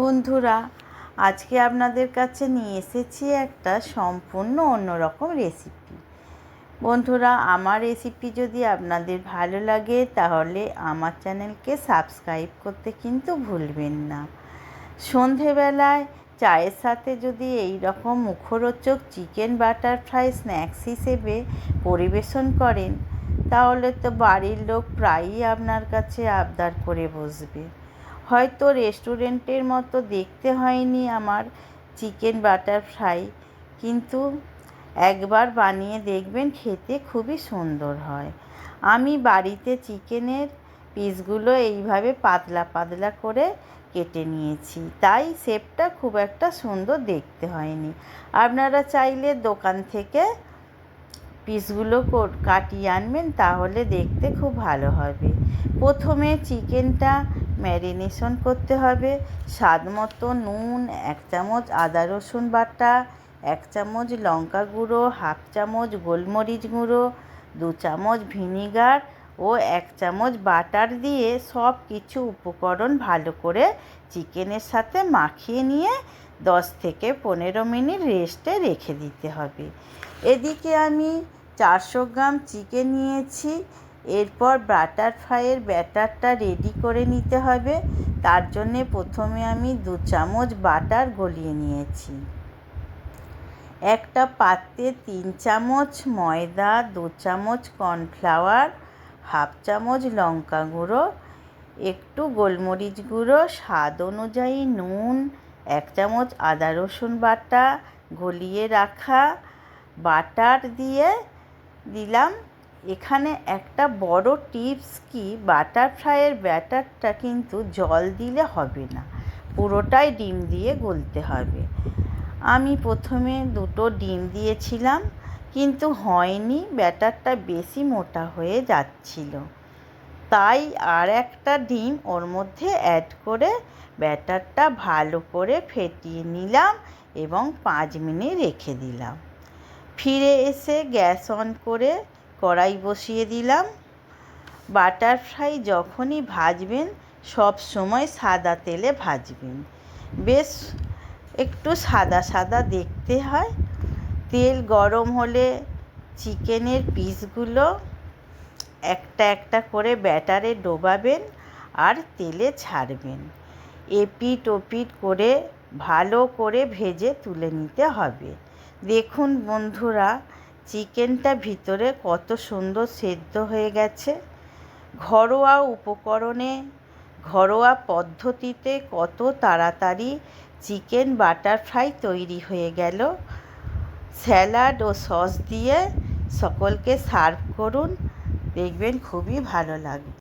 বন্ধুরা, আজকে আপনাদের কাছে নিয়ে এসেছি একটা সম্পূর্ণ অন্যরকম রেসিপি বন্ধুরা, আমার রেসিপি যদি আপনাদের ভালো লাগে, তাহলে আমার চ্যানেলকে সাবস্ক্রাইব করতে কিন্তু ভুলবেন না। সন্ধেবেলায় চায়ের সাথে যদি এই রকম মুখরোচক চিকেন বাটার ফ্রাই স্ন্যাক্স হিসেবে পরিবেশন করেন, তাহলে তো বাড়ির লোক প্রায়ই আপনার কাছে আবদার করে বসবে। হয়তো রেস্টুরেন্টের মতো দেখতে হয়নি আমার চিকেন বাটার ফ্রাই, কিন্তু একবার বানিয়ে দেখবেন খেতে খুবই সুন্দর হয়। আমি বাড়িতে চিকেনের পিসগুলো এইভাবে পাতলা পাতলা করে কেটে নিয়েছি, তাই শেপটা খুব একটা সুন্দর দেখতে হয়নি। আপনারা চাইলে দোকান থেকে পিসগুলো কাটিয়ে আনবেন, তাহলে দেখতে খুব ভালো হবে। প্রথমে চিকেনটা ম্যারিনেশন করতে হবে। স্বাদ মতো নুন, এক চামচ আদা রসুন বাটা, এক চামচ লঙ্কা গুঁড়ো, হাফ চামচ গোলমরিচ গুঁড়ো, দু চামচ ভিনিগার ও এক চামচ বাটার দিয়ে সব কিছু উপকরণ ভালো করে চিকেনের সাথে মাখিয়ে নিয়ে দশ থেকে পনেরো মিনিট রেস্টে রেখে দিতে হবে। এদিকে আমি চারশো গ্রাম চিকেন নিয়েছি। এরপর বাটার ফ্রাইয়ের ব্যাটারটা রেডি করে নিতে হবে। তার জন্যে প্রথমে আমি দু চামচ বাটার গলিয়ে নিয়েছি। একটা পাত্রে তিন চামচ ময়দা, দু চামচ কর্নফ্লাওয়ার, হাফ চামচ লঙ্কা গুঁড়ো, একটু গোলমরিচ গুঁড়ো, স্বাদ অনুযায়ী নুন, এক চামচ আদা রসুন বাটা গলিয়ে রাখা। বাটার দিয়ে দিলাম এখানে একটা বড় টিপস কি? বাটার ফ্রাইয়ের ব্যাটারটা কিন্তু জল দিলে হবে না। পুরোটাই ডিম দিয়ে গলতে হবে। আমি প্রথমে দুটো ডিম দিয়েছিলাম, কিন্তু হয়নি, ব্যাটারটা বেশি মোটা হয়ে যাচ্ছিল। তাই আর একটা ডিম ওর মধ্যে অ্যাড করে ব্যাটারটা ভালো করে ফেটিয়ে নিলাম এবং পাঁচ মিনিট রেখে দিলাম। ফিরে এসে গ্যাস অন করে কড়াই বসিয়ে দিলাম। বাটার ফ্রাই যখনই ভাজবেন, সব সময় সাদা তেলে ভাজবেন। বেশ একটু সাদা সাদা দেখতে হয়। তেল গরম হলে চিকেনের পিসগুলো একটা একটা করে ব্যাটারে ডোবাবেন আর তেলে ছাড়বেন। এপিট ওপিট করে ভালো করে ভেজে তুলে নিতে হবে। দেখুন বন্ধুরা চিকেনটা ভিতরে কত সুন্দর সেদ্ধ হয়ে গেছে। ঘরোয়া উপকরণে, ঘরোয়া পদ্ধতিতে কত তাড়াতাড়ি চিকেন বাটার ফ্রাই তৈরি হয়ে গেল। স্যালাড ও সস দিয়ে সকলকে সার্ভ করুন। দেখবেন খুবই ভালো লাগবে।